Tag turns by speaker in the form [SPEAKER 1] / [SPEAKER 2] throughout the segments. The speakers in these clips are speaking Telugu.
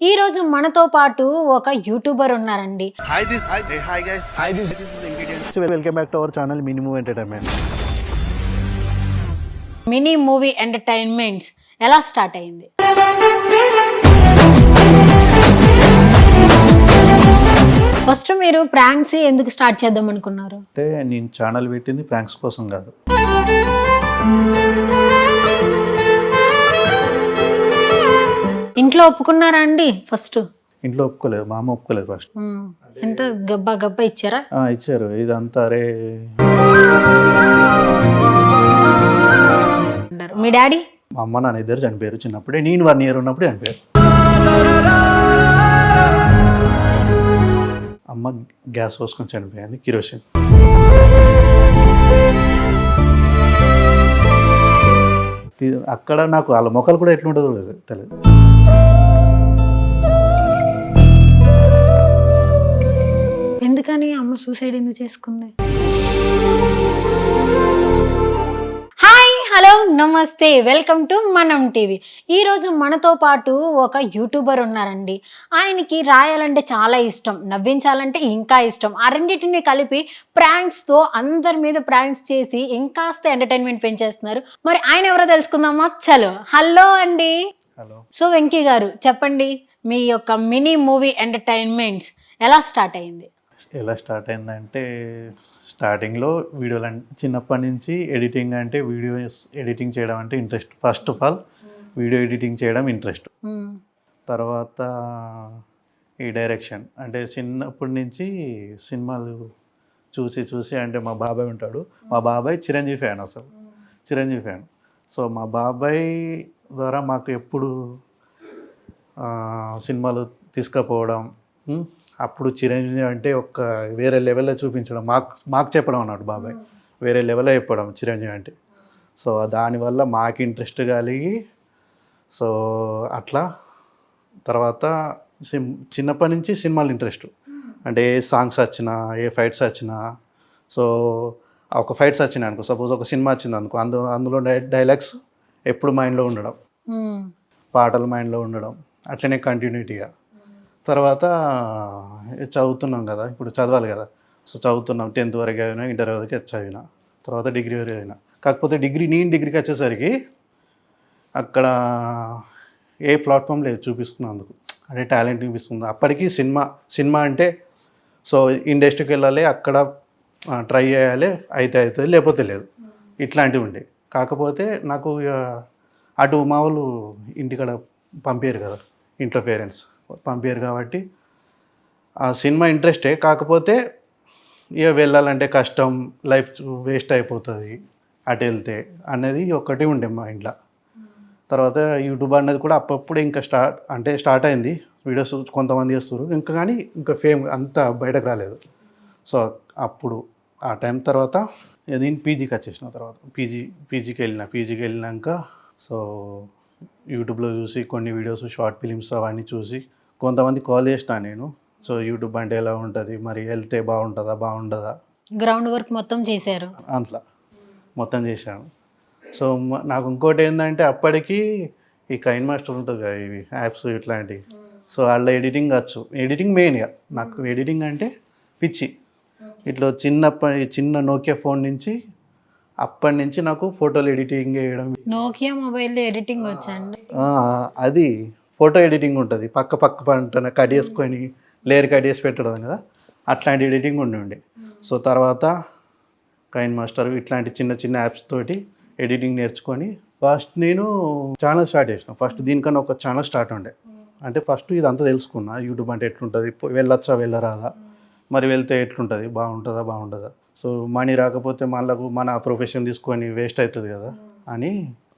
[SPEAKER 1] ఈ రోజు మనతో పాటు ఒక యూట్యూబర్ ఉన్నారండి
[SPEAKER 2] Hi, this hi, hey, hi guys. Hi, this, this is Ingredients. Welcome back to our channel Minimum Entertainment.
[SPEAKER 1] Mini movie entertainments ఎలా స్టార్ట్ అయింది ఫస్ట్ మీరు ప్రాంక్స్ ఎందుకు స్టార్ట్ చేద్దాం అనుకున్నారు
[SPEAKER 3] అంటే నేను ఛానల్ పెట్టింది ప్రాంక్స్ కోసం కాదు
[SPEAKER 1] ఇంట్లో ఒప్పుకున్నారా అండి ఫస్ట్?
[SPEAKER 3] ఇంట్లో ఒప్పుకోలేదు మా అమ్మ ఒప్పుకోలేదు ఫస్ట్.
[SPEAKER 1] ఎంత గబ్బా గబ్బా ఇచ్చారా?
[SPEAKER 3] ఇచ్చారు. ఇదంతా అరే.
[SPEAKER 1] అన్నారు. మీ డాడీ?
[SPEAKER 3] మా అమ్మ నాన్న ఇద్దరు చనిపోయారు చిన్నప్పుడే. నేను వన్ ఇయర్ ఉన్నప్పుడు చనిపోయారు. అమ్మ గ్యాస్ పోసుకొని చనిపోయింది కిరోసిన్. తి- అక్కడ నాకు వాళ్ళ మొక్కలు కూడా ఎట్లుంటుందో తెలియదు
[SPEAKER 1] సూసైడ్ ఎందుకు చేసుకుంది? హాయ్ హలో నమస్తే వెల్కమ్ టు మనం టీవీ. ఈరోజు మనతో పాటు ఒక యూట్యూబర్ ఉన్నారండి. ఆయనకి రాయాలంటే చాలా ఇష్టం నవ్వించాలంటే ఇంకా ఇష్టం. ఆ రెండింటిని కలిపి ప్రాంక్స్తో అందరి మీద ప్రాంక్స్ చేసి ఇంకాస్త ఎంటర్టైన్మెంట్ పెంచేస్తున్నారు. మరి ఆయన ఎవరో తెలుసుకుందామా? చలో. హలో అండి.
[SPEAKER 3] హలో.
[SPEAKER 1] సో వెంకీ గారు చెప్పండి మీ యొక్క మినీ మూవీ ఎంటర్టైన్మెంట్స్ ఎలా స్టార్ట్ అయింది
[SPEAKER 3] ఎలా స్టార్ట్ అయిందంటే స్టార్టింగ్లో వీడియోలు అంటే చిన్నప్పటి నుంచి ఎడిటింగ్ అంటే వీడియోస్ ఎడిటింగ్ చేయడం అంటే interest. First of all video editing చేయడం ఇంట్రెస్ట్.
[SPEAKER 1] మ్మ్.
[SPEAKER 3] తర్వాత ఈ డైరెక్షన్. అంటే చిన్నప్పటి నుంచి సినిమాలు చూసి చూసి అంటే మా బాబాయ్ ఉంటాడు. మా బాబాయ్ చిరంజీవి ఫ్యాన్ అసలు. చిరంజీవి ఫ్యాన్. సో మా బాబాయ్ ద్వారా మాకు ఎప్పుడు సినిమాలు తీసుకుపోవడం అప్పుడు చిరంజీవి అంటే ఒక వేరే లెవెల్లో చూపించడం మాకు మాకు చెప్పడం అన్నాడు బాబాయ్. వేరే లెవెల్లో చెప్పడం చిరంజీవి అంటే. సో దానివల్ల మాకు ఇంట్రెస్ట్ కలిగి సో అట్లా తర్వాత సిమ్ చిన్నప్పటి నుంచి సినిమాలు ఇంట్రెస్ట్ అంటే ఏ సాంగ్స్ వచ్చినా ఏ ఫైట్స్ వచ్చినా సో ఒక ఫైట్స్ వచ్చినాయి అనుకో సపోజ్ ఒక సినిమా వచ్చింది అనుకో అందులో అందులో డైలాగ్స్ ఎప్పుడు మైండ్లో ఉండడం. పాటలు మైండ్లో ఉండడం. అట్లనే కంటిన్యూటీగా తర్వాత చదువుతున్నాం కదా ఇప్పుడు చదవాలి కదా. సో చదువుతున్నాం టెన్త్ వరకు అయినా ఇంటర్ వరకు చదివిన తర్వాత డిగ్రీ వరకు అయినా. కాకపోతే డిగ్రీ నేను డిగ్రీకి వచ్చేసరికి అక్కడ ఏ ప్లాట్ఫామ్ లేదు చూపిస్తున్నందుకు. అంటే టాలెంట్ చూపిస్తుంది. అప్పటికి సినిమా సినిమా అంటే సో ఇండస్ట్రీకి వెళ్ళాలి అక్కడ ట్రై చేయాలి అయితే అవుతుంది లేకపోతే లేదు. ఇట్లాంటివి ఉండే. కాకపోతే నాకు ఇక అటు మా వాళ్ళు ఇంటికాడ పంపారు కదా ఇంట్లో పేరెంట్స్. పంపారు కాబట్టి ఆ సినిమా ఇంట్రెస్టే. కాకపోతే ఇక వెళ్ళాలంటే కష్టం లైఫ్ వేస్ట్ అయిపోతుంది అటు వెళ్తే అనేది ఒకటి ఉండే మా ఇంట్లో. తర్వాత యూట్యూబ్ అనేది కూడా అప్పుడప్పుడు ఇంకా స్టార్ట్ అంటే స్టార్ట్ అయింది. వీడియోస్ కొంతమంది చేస్తారు ఇంకా కానీ ఇంకా ఫేమ్ అంత బయటకు రాలేదు. సో అప్పుడు ఆ టైం తర్వాత నేను పీజీకి వచ్చేసిన తర్వాత పీజీ పీజీకి వెళ్ళిన పీజీకి వెళ్ళినాక సో యూట్యూబ్లో చూసి కొన్ని వీడియోస్ షార్ట్ ఫిలిమ్స్ అవన్నీ చూసి కొంతమంది కాల్ చేసిన నేను. సో యూట్యూబ్ అంటే ఎలా ఉంటుంది? మరి వెళ్తే బాగుంటుందా? బాగుంటుందా
[SPEAKER 1] గ్రౌండ్ వర్క్ మొత్తం చేశారు.
[SPEAKER 3] అట్లా. మొత్తం చేశాను సో నాకు ఇంకోటి ఏంటంటే అప్పటికి ఈ కైన్ మాస్టర్ ఉంటుంది కదా ఇవి యాప్స్ ఇట్లాంటివి సో వాళ్ళ ఎడిటింగ్ వచ్చు. ఎడిటింగ్ మెయిన్గా నాకు ఎడిటింగ్ అంటే పిచ్చి. ఇట్లా చిన్నప్పటి చిన్న నోకియా ఫోన్ నుంచి అప్పటి నుంచి నాకు ఫోటోలు ఎడిటింగ్ చేయడం.
[SPEAKER 1] నోకియా మొబైల్ ఎడిటింగ్ వచ్చండి
[SPEAKER 3] ఆ, అది ఫోటో ఎడిటింగ్ ఉంటుంది. పక్క పక్క పంట కట్ చేసుకొని లేయర్ కట్ చేసి పెట్టడం కదా అట్లాంటి ఎడిటింగ్ ఉండి ఉండే. సో తర్వాత కైన్ మాస్టర్ ఇట్లాంటి చిన్న చిన్న యాప్స్ తోటి ఎడిటింగ్ నేర్చుకొని ఫస్ట్ నేను ఛానల్ స్టార్ట్ చేసిన. ఫస్ట్ దీనికన్నా ఒక ఛానల్ స్టార్ట్ ఉండే. అంటే ఫస్ట్ ఇదంతా తెలుసుకున్నా. యూట్యూబ్ అంటే ఎట్లుంటుంది? వెళ్ళొచ్చా వెళ్ళరాదా? మరి వెళ్తే ఎట్లుంటుంది? బాగుంటుందా బాగుంటుందా సో మనీ రాకపోతే మళ్ళకు మన ప్రొఫెషన్ తీసుకొని వేస్ట్ అవుతుంది కదా అని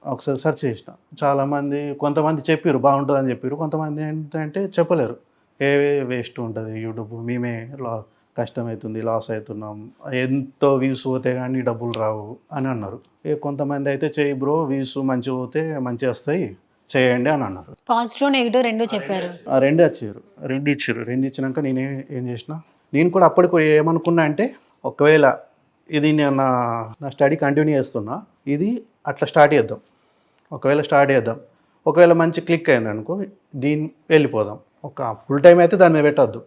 [SPEAKER 3] ఒకసారి సెర్చ్ చేసిన. చాలామంది కొంతమంది చెప్పారు బాగుంటుంది అని చెప్పారు కొంతమంది ఏంటంటే చెప్పలేరు. ఏ వేస్ట్ ఉంటుంది యూట్యూబ్? మేమే లా కష్టమవుతుంది లాస్ అవుతున్నాం. ఎంతో వ్యూస్ పోతే కానీ డబ్బులు రావు అని అన్నారు. ఏ కొంతమంది అయితే చేయి బ్రో వ్యూస్ మంచిగా పోతే మంచిగా వస్తాయి చేయండి అని అన్నారు.
[SPEAKER 1] పాజిటివ్ నెగిటివ్ రెండు చెప్పారు.
[SPEAKER 3] రెండు వచ్చారు రెండు ఇచ్చారు రెండు ఇచ్చినాక నేను ఏ- ఏం చేసిన? నేను కూడా అప్పటికి ఏమనుకున్నా అంటే ఒకవేళ ఇది నేను నా నా స్టడీ కంటిన్యూ చేస్తున్నా ఇది అట్లా స్టార్ట్ చేద్దాం. ఒకవేళ స్టార్ట్ చేద్దాం. ఒకవేళ మంచి క్లిక్ అయింది అనుకో దీన్ని వెళ్ళిపోదాం. ఒక ఫుల్ టైం అయితే దాని మీద పెట్టద్దు.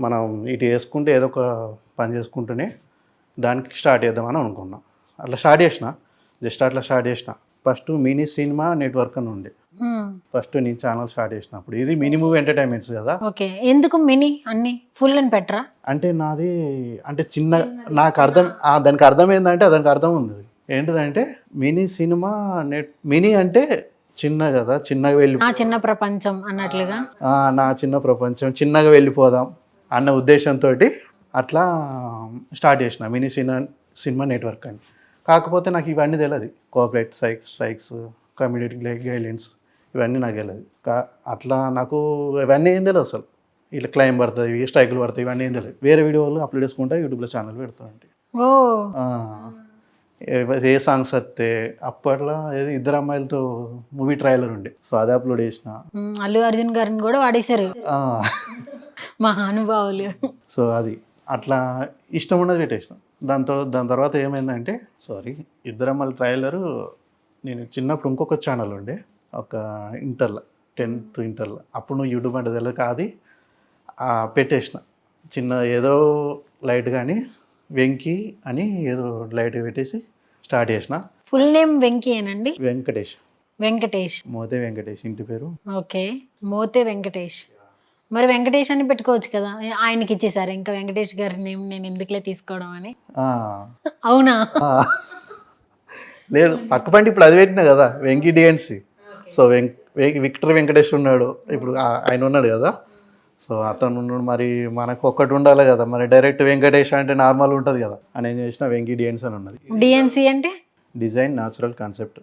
[SPEAKER 3] మనం ఇటు వేసుకుంటే ఏదో ఒక పని చేసుకుంటూనే దానికి స్టార్ట్ చేద్దామని అనుకున్నా. అట్లా స్టార్ట్ చేసిన. జస్ట్ అట్లా స్టార్ట్ చేసిన. ఫస్ట్ మినీ సినిమా నెట్వర్క్ అని ఉండే.
[SPEAKER 1] మ్మ్.
[SPEAKER 3] ఫస్ట్ నేను ఛానల్ స్టార్ట్ చేసినప్పుడు. ఇది మినీ మూవీ ఎంటర్టైన్మెంట్స్ కదా.
[SPEAKER 1] ఓకే. ఎందుకు మినీ? అన్ని? ఫుల్ అని పెట్టరా?
[SPEAKER 3] అంటే నాది అంటే చిన్న నాకు అర్థం దానికి అర్థం ఏంటంటే దానికి అర్థం ఉంది. ఏంటిదంటే మినీ సినిమా నెట్ మినీ అంటే చిన్న కదా చిన్నగా వెళ్ళి
[SPEAKER 1] నా చిన్న ప్రపంచం అన్నట్లుగా.
[SPEAKER 3] ఆ, నా చిన్న ప్రపంచం చిన్నగా వెళ్ళిపోదాం అన్న ఉద్దేశంతో అట్లా స్టార్ట్ చేసిన మినీ సినిమా సినిమా నెట్వర్క్ అని. కాకపోతే నాకు ఇవన్నీ తెలియదు cooperate strike strikes community guidelines ఇవన్నీ నాకు తెలియదు కా అట్లా నాకు ఇవన్నీ ఏం తెలియదు అసలు. ఇట్లా క్లైమ్ పడుతుంది స్ట్రైకులు పడతాయి ఇవన్నీ ఏం తెలియదు వేరే వీడియోలు అప్లోడ్ చేసుకుంటా యూట్యూబ్లో ఛానల్ పెడుతుంటే
[SPEAKER 1] ఓ.
[SPEAKER 3] ఏ సాంగ్స్ వస్తే అప్పట్లో ఏది ఇద్దరు అమ్మాయిలతో మూవీ ట్రైలర్ ఉండే. సో అది అప్లోడ్ చేసిన.
[SPEAKER 1] అల్లు అర్జున్ గారిని కూడా వాడేశారు. మహానుభావులు.
[SPEAKER 3] సో అది. అట్లా ఇష్టం ఉన్నది పెట్టేసిన. దాంతో దాని తర్వాత ఏమైందంటే సారీ ఇద్దరమ్మల ట్రైలరు నేను చిన్నప్పుడు ఇంకొక ఛానల్ ఉండే ఒక ఇంటర్లో టెన్త్ ఇంటర్లో అప్పుడు నువ్వు యూట్యూబ్ అంటే తెలియదు కాదు. పెట్టేసిన. చిన్న ఏదో లైట్ కానీ వెంకీ అని ఏదో లైట్ పెట్టేసి స్టార్ట్ చేసిన.
[SPEAKER 1] ఫుల్ నేమ్ వెంకయ్యనండి
[SPEAKER 3] వెంకటేష్.
[SPEAKER 1] వెంకటేష్.
[SPEAKER 3] మోతే వెంకటేష్ ఇంటి పేరు.
[SPEAKER 1] ఓకే. మోతే వెంకటేష్. మరి వెంకటేష్ అని పెట్టుకోవచ్చు కదా. ఆయనకి ఇచ్చేసారు. ఇంకా వెంకటేష్ గారి నేమ్ నేను ఎందుకులే తీసుకోవడం అని. అవునా.
[SPEAKER 3] లేదు పక్క పండి ఇప్పుడు అది పెట్టినా కదా వెంకీ డిఎన్సి సో వెంక్ విక్టర్ వెంకటేష్ ఉన్నాడు. ఇప్పుడు ఆయన ఉన్నాడు కదా. సో అతను మరి మనకు ఒక్కటి ఉండాలి కదా. మరి డైరెక్ట్ వెంకటేష్ అంటే నార్మల్ ఉంటుంది కదా. అని ఏం చేసిన వెంకీ డిఎన్స్ అని ఉన్నది.
[SPEAKER 1] డిఎన్సి అంటే?
[SPEAKER 3] Design natural concept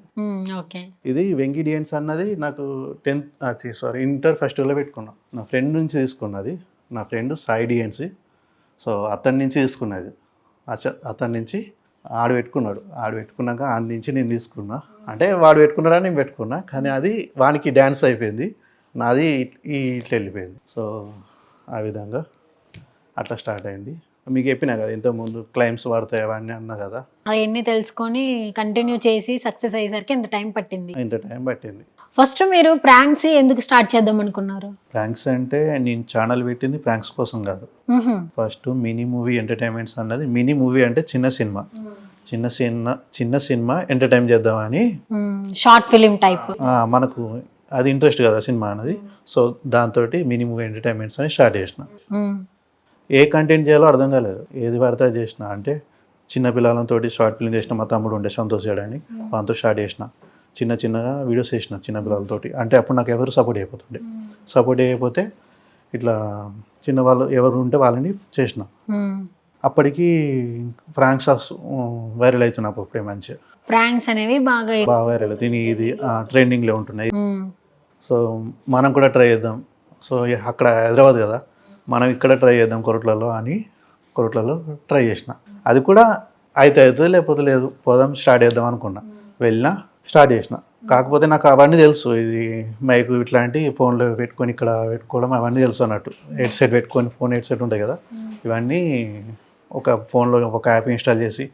[SPEAKER 1] okay.
[SPEAKER 3] ఇది వెంకీ డిఎన్స్ అన్నది నాకు టెన్త్ సారీ ఇంటర్ ఫస్ట్ ఇయర్లో పెట్టుకున్నా. నా ఫ్రెండ్ నుంచి తీసుకున్నది. నా ఫ్రెండ్ సాయి డిఎన్సి సో అతని నుంచి తీసుకున్నది. అతని నుంచి ఆడు పెట్టుకున్నాడు. ఆడు పెట్టుకున్నాక ఆడి నుంచి నేను తీసుకున్నా. అంటే వాడు పెట్టుకున్నాడని నేను పెట్టుకున్నా. కానీ అది వానికి డ్యాన్స్ అయిపోయింది. నాది ఈ ఇట్లా వెళ్ళిపోయింది. సో ఆ విధంగా అట్లా స్టార్ట్ అయింది. మీకు చెప్పినా కదా ఇంతకుముందు క్లైమ్స్ పడతాయి అవన్నీ అన్నా కదా.
[SPEAKER 1] అవన్నీ తెలుసుకొని కంటిన్యూ చేసి సక్సెస్ అయ్యేసరికి ఇంత టైం పట్టింది.
[SPEAKER 3] ఇంత టైం పట్టింది.
[SPEAKER 1] ఫస్ట్ మీరు ప్రాంక్స్ ఎందుకు స్టార్ట్ చేద్దాం అనుకున్నారు?
[SPEAKER 3] ప్రాంక్స్ అంటే నేను ఛానల్ పెట్టింది ప్రాంక్స్ కోసం కాదు. ఫస్ట్ మినీ మూవీ ఎంటర్టైన్మెంట్స్ అన్నది. మినీ మూవీ అంటే చిన్న సినిమా. చిన్న సినిమా చిన్న సినిమా ఎంటర్టైన్ చేద్దామని
[SPEAKER 1] షార్ట్ ఫిలిం టైప్
[SPEAKER 3] మనకు అది ఇంట్రెస్ట్ కదా సినిమా అన్నది. సో దాంతో మినీ మూవీ ఎంటర్టైన్మెంట్స్ అని స్టార్ట్ చేసిన. ఏ కంటెంట్ చేయాలో అర్థం కాలేదు. ఏది పడితే అది చేసిన. అంటే చిన్న పిల్లలతో షార్ట్ ఫిల్మ్ చేసిన మా తమ్ముడు ఉండే సంతోష్ అని వాళ్ళతో స్టార్ట్ చేసిన. చిన్న చిన్నగా వీడియోస్ చేసిన చిన్న పిల్లలతోటి. అంటే అప్పుడు నాకు ఎవరు సపోర్ట్ అయిపోతుండే సపోర్ట్ అయిపోతే ఇట్లా చిన్న వాళ్ళు ఎవరు ఉంటే వాళ్ళని చేసిన. అప్పటికి ఫ్రాంక్స్ వైరల్ అవుతున్నాయి అప్పుడే మంచిగా
[SPEAKER 1] ప్రాంక్స్ అనేవి బాగా
[SPEAKER 3] బాగా వైరల్ అవుతుంది ఇది ట్రెండింగ్లో ఉంటున్నాయి. సో మనం కూడా ట్రై చేద్దాం. సో అక్కడ హైదరాబాద్ కదా మనం ఇక్కడ ట్రై చేద్దాం కొరట్లలో అని కొరట్లలో ట్రై చేసిన. అది కూడా అయితే అవుతుంది లేకపోతే లేదు? పోదాం స్టార్ట్ చేద్దాం అనుకున్నా. వెళ్ళినా స్టార్ట్ చేసిన. కాకపోతే నాకు అవన్నీ తెలుసు. ఇది మైక్ ఇట్లాంటి ఫోన్లో పెట్టుకొని ఇక్కడ పెట్టుకోవడం అవన్నీ తెలుసు అన్నట్టు. హెడ్ సెట్ పెట్టుకొని ఫోన్ హెడ్ సెట్ ఉంటాయి కదా. ఇవన్నీ ఒక ఫోన్లో ఒక యాప్ ఇన్స్టాల్ చేసి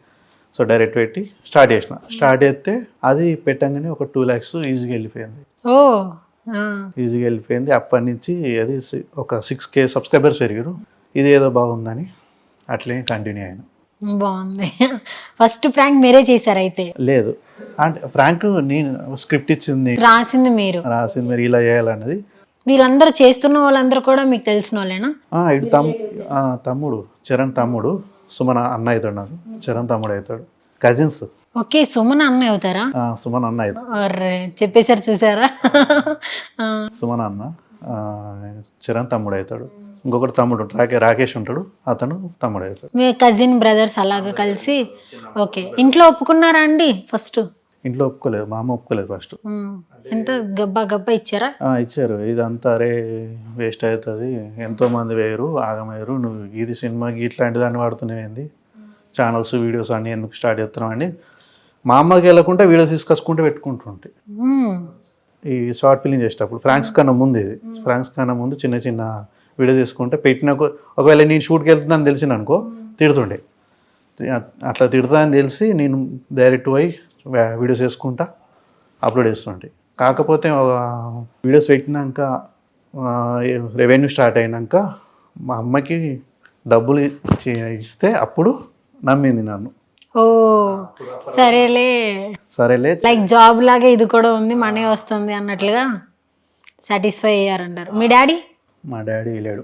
[SPEAKER 3] సో డైరెక్ట్ పెట్టి స్టార్ట్ చేసిన. స్టార్ట్ చేస్తే అది పెట్టంగానే ఒక టూ ల్యాక్స్ ఈజీగా వెళ్ళిపోయింది.
[SPEAKER 1] ఓ.
[SPEAKER 3] ఈజీగా వెళ్ళిపోయింది. అప్పటి నుంచి అది ఒక సిక్స్ కే సబ్స్క్రైబర్స్ పెరిగారు ఇది ఏదో బాగుందని అట్లే కంటిన్యూ అయినా.
[SPEAKER 1] బాగుంది. ఫస్ట్ ప్రాంక్ మీరే చేశారు అయితే?
[SPEAKER 3] లేదు. అంటే ఫ్రాంక్ నేను స్క్రిప్ట్ ఇచ్చింది.
[SPEAKER 1] రాసింది మీరు.
[SPEAKER 3] రాసింది మీరు ఇలా చేయాలన్నది.
[SPEAKER 1] వీళ్ళందరూ చేస్తున్న వాళ్ళందరూ కూడా మీకు తెలిసిన వాళ్ళేనా?
[SPEAKER 3] ఇటు తమ్ తమ్ముడు చరణ్ తమ్ముడు సుమన్ అన్న అవుతాడు నాకు. చరణ్ తమ్ముడు అవుతాడు. కజిన్స్
[SPEAKER 1] ఓకే సుమన్ అన్న అవుతారా?
[SPEAKER 3] సుమన్ అన్న
[SPEAKER 1] చెప్పేశారు చూసారా?
[SPEAKER 3] సుమన్ అన్న చరణ్ తమ్ముడు అవుతాడు. ఇంకొకటి తమ్ముడు రాకే రాకేష్ ఉంటాడు. అతను తమ్ముడు అవుతాడు.
[SPEAKER 1] మీ కజిన్ బ్రదర్స్ అలాగా కలిసి? ఓకే ఇంట్లో ఒప్పుకున్నారా అండి ఫస్ట్
[SPEAKER 3] ఇంట్లో ఒప్పుకోలేదు మా అమ్మ ఒప్పుకోలేదు ఫస్ట్
[SPEAKER 1] ఎంత గబ్బా గబ్బా ఇచ్చారా?
[SPEAKER 3] ఇచ్చారు. ఇదంతా అరే వేస్ట్ అవుతుంది. ఎంతో మంది వేయరు ఆగమయ్యారు. నువ్వు ఇది సినిమాకి ఇట్లాంటి దాన్ని వాడుతున్నావేంది ఛానల్స్ వీడియోస్ అన్ని ఎందుకు స్టార్ట్ చేస్తున్నావు అని మా అమ్మకి వెళ్ళకుండా వీడియోస్ తీసుకొచ్చుకుంటూ పెట్టుకుంటుంటే. ఈ షార్ట్ ఫిలిం చేసేటప్పుడు ఫ్రాంక్స్ కన్నా ముందు ఇది. ఫ్రాంక్స్ కన్నా ముందు చిన్న చిన్న వీడియోస్ తీసుకుంటే పెట్టిన ఒక- ఒకవేళ నేను షూట్కి వెళ్తున్నాను తెలిసిన అనుకో తిడుతుండే. అట్లా తిడుతుందని తెలిసి నేను డైరెక్ట్ పోయి వీడియోస్ వేసుకుంటా అప్లోడ్ చేస్తుంటే. కాకపోతే వీడియోస్ పెట్టినాక రెవెన్యూ స్టార్ట్ అయినాక మా అమ్మకి డబ్బులు ఇస్తే అప్పుడు నమ్మింది నన్ను.
[SPEAKER 1] ఓ సరేలే.
[SPEAKER 3] సరేలే.
[SPEAKER 1] లైక్ జాబ్ లాగే ఇది కూడా ఉంది మనీ వస్తుంది అన్నట్లుగా సాటిస్ఫై అయ్యారంటారు. మీ డాడీ?
[SPEAKER 3] మా డాడీ లేడు.